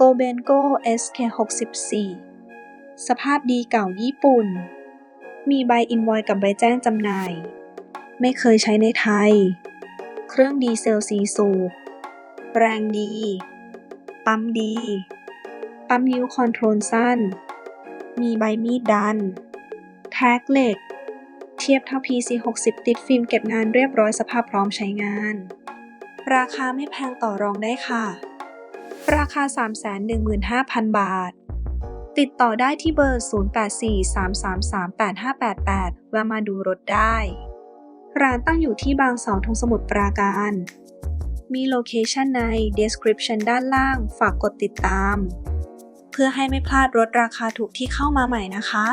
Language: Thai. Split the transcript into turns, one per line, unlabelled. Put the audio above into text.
โกเบนโก SK64 สภาพดีเก่าญี่ปุ่น มีใบอินวอยกับใบแจ้งจำหน่าย ไม่เคยใช้ในไทย เครื่องดีเซลสีสูบแรงดี ปั๊มดี ปั๊มนิ้วคอนโทรลสั้น มีใบมีดดัน แท็กเหล็ก เทียบเท่า PC60 ติดฟิล์มเก็บงานเรียบร้อยสภาพพร้อมใช้งาน ราคาไม่แพงต่อรองได้ค่ะ ราคา 315,000 บาท ติดต่อได้ที่เบอร์ 0843338588 แวะมาดูรถได้ ร้านตั้งอยู่ที่บางเสาธงสมุทรปราการ มีโลเคชันใน description ด้านล่าง ฝากกดติดตาม เพื่อให้ไม่พลาดรถราคาถูกที่เข้ามาใหม่นะคะ